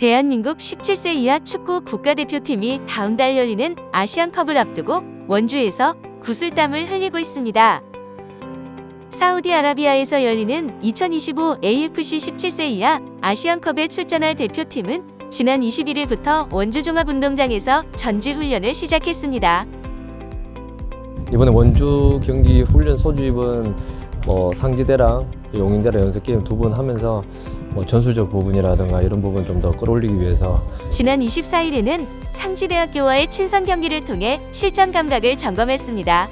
대한민국 17세 이하 축구 국가대표팀이 다음 달 열리는 아시안컵을 앞두고 원주에서 구슬땀을 흘리고 있습니다. 사우디아라비아에서 열리는 2025 AFC 17세 이하 아시안컵에 출전할 대표팀은 지난 21일부터 원주 종합운동장에서 전지 훈련을 시작했습니다. 이번에 원주 경기 훈련 소집은 뭐 상지대랑 용인대랑 연습 게임 두 번 하면서 뭐 전술적 부분이라든가 이런 부분 좀 더 끌어올리기 위해서 지난 24일에는 상지대학교와의 친선 경기를 통해 실전 감각을 점검했습니다.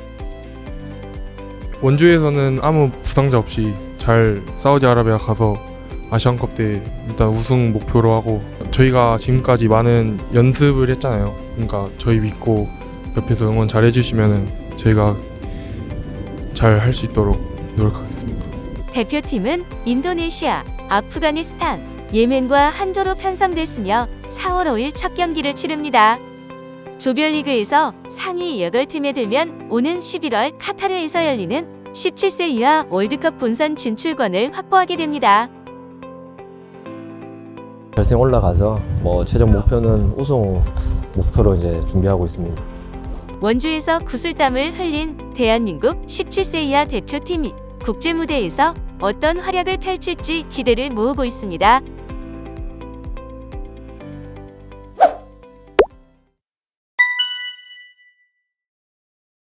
원주에서는 아무 부상자 없이 잘 사우디아라비아 가서 아시안컵 때 일단 우승 목표로 하고 저희가 지금까지 많은 연습을 했잖아요. 그러니까 저희 믿고 옆에서 응원 잘 해주시면은 저희가 잘 할 수 있도록 노력하겠습니다. 대표팀은 인도네시아, 아프가니스탄, 예멘과 한도로 편성됐으며 4월 5일 첫 경기를 치릅니다. 조별리그에서 상위 8팀에 들면 오는 11월 카타르에서 열리는 17세 이하 월드컵 본선 진출권을 확보하게 됩니다. 결승 올라가서 뭐 최종 목표는 우승 목표로 이제 준비하고 있습니다. 원주에서 구슬땀을 흘린 대한민국 17세 이하 대표팀이 국제 무대에서 어떤 활약을 펼칠지 기대를 모으고 있습니다.